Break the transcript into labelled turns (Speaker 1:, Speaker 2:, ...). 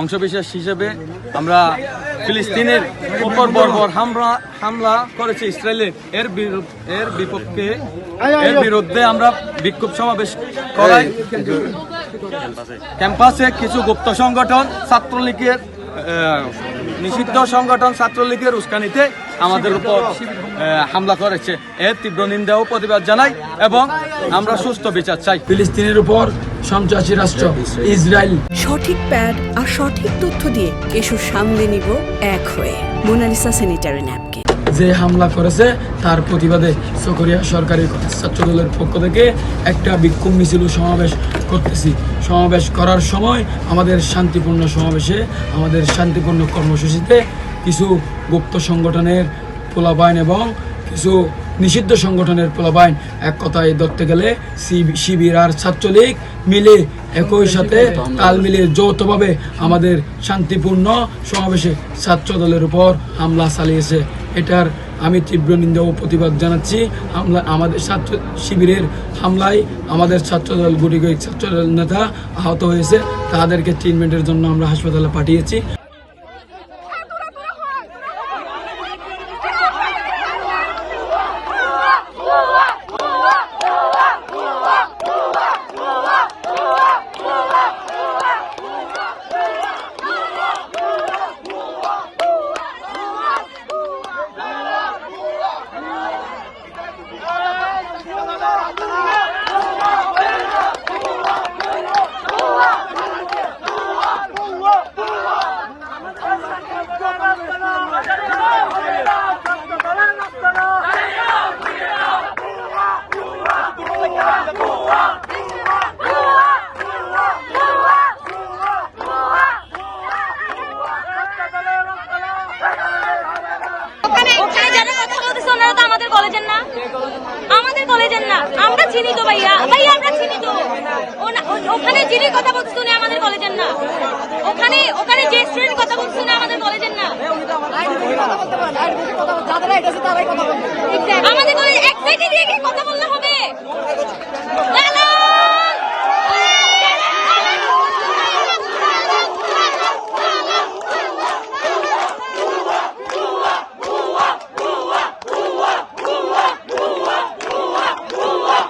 Speaker 1: অংশবিশেষ হিসেবে আমরা ফিলিস্তিনের উপর বর্বর হামলা হামলা করেছে ইসরায়েলের এর এর বিপক্ষে, এর বিরুদ্ধে আমরা বিক্ষোভ সমাবেশ করাই। ক্যাম্পাসে কিছু গুপ্ত সংগঠন, ছাত্রলীগের নিষিদ্ধ সংগঠন, ছাত্রলীগের উস্কানিতে আমাদের উপর হামলা করেছে। এর তীব্র নিন্দা ও প্রতিবাদ জানাই এবং আমরা সুস্থ বিচার চাই।
Speaker 2: ফিলিস্তিনের উপর সন্ত্রাসী রাষ্ট্র ইসরায়েল।
Speaker 3: সঠিক প্যাড আর সঠিক তথ্য দিয়ে এসো সামলে নিব এক হয়ে মোনালিসা স্যানিটারি ন্যাপকিন
Speaker 2: যে হামলা করেছে তার প্রতিবাদে সকরিয়া সরকারি ছাত্র দলের পক্ষ থেকে একটা বিক্ষোভ মিছিল সমাবেশ করতেছি। সমাবেশ করার সময় আমাদের শান্তিপূর্ণ সমাবেশে আমাদের শান্তিপূর্ণ কর্মসূচিতে কিছু গুপ্ত সংগঠনের পোলাবাইন এবং কিছু নিষিদ্ধ সংগঠনের পোলাবাইন এক কথায় ধরতে গেলে শিবির আর ছাত্রলীগ মিলে একই সাথে তাল মিলিয়ে যৌথভাবে আমাদের শান্তিপূর্ণ সমাবেশে ছাত্র দলের উপর হামলা চালিয়েছে। এটার আমি তীব্র নিন্দা ও প্রতিবাদ জানাচ্ছি। হামলা আমাদের ছাত্র শিবিরের হামলায় আমাদের ছাত্র দল গুটি কয়েক ছাত্র দল নেতা আহত হয়েছে। তাদেরকে ট্রিটমেন্টের জন্য আমরা হাসপাতালে পাঠিয়েছি
Speaker 4: ওখানে ওখানে যারা কথা বলতেছে ওনারা তো আমাদের কলেজের না আমাদের কলেজের না আমরা চিনি তো ভাইয়া। ভাইয়া, আমরা চিনি তো। ওখানে যিনি কথা বলতেছে, উনি আমাদের কলেজের না। ওখানে ওখানে যে স্টুডেন্ট কথা বলতেছে, উনি আমাদের না। কলেজ এক কথা বললে হবে।